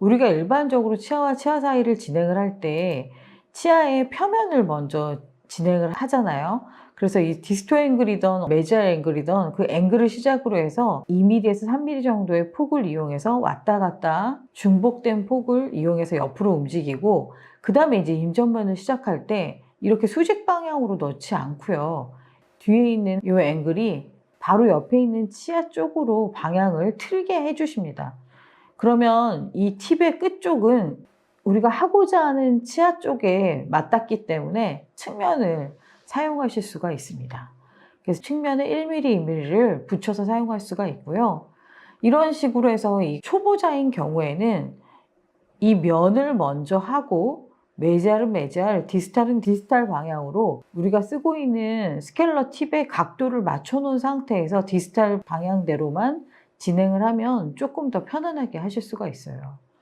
우리가 일반적으로 치아와 치아 사이를 진행을 할 때 치아의 표면을 먼저 진행을 하잖아요. 그래서 이 디스토 앵글이던 메지알 앵글이던 그 앵글을 시작으로 해서 2mm에서 3mm 정도의 폭을 이용해서 왔다 갔다 중복된 폭을 이용해서 옆으로 움직이고 그 다음에 이제 임전면을 시작할 때 이렇게 수직 방향으로 넣지 않고요. 뒤에 있는 이 앵글이 바로 옆에 있는 치아 쪽으로 방향을 틀게 해주십니다. 그러면 이 팁의 끝쪽은 우리가 하고자 하는 치아 쪽에 맞닿기 때문에 측면을 사용하실 수가 있습니다. 그래서 측면에 1mm, 2mm를 붙여서 사용할 수가 있고요. 이런 식으로 해서 이 초보자인 경우에는 이 면을 먼저 하고 메지알은 메지알, 디스탈은 디스탈 방향으로 우리가 쓰고 있는 스켈러 팁의 각도를 맞춰 놓은 상태에서 디스탈 방향대로만 진행을 하면 조금 더 편안하게 하실 수가 있어요.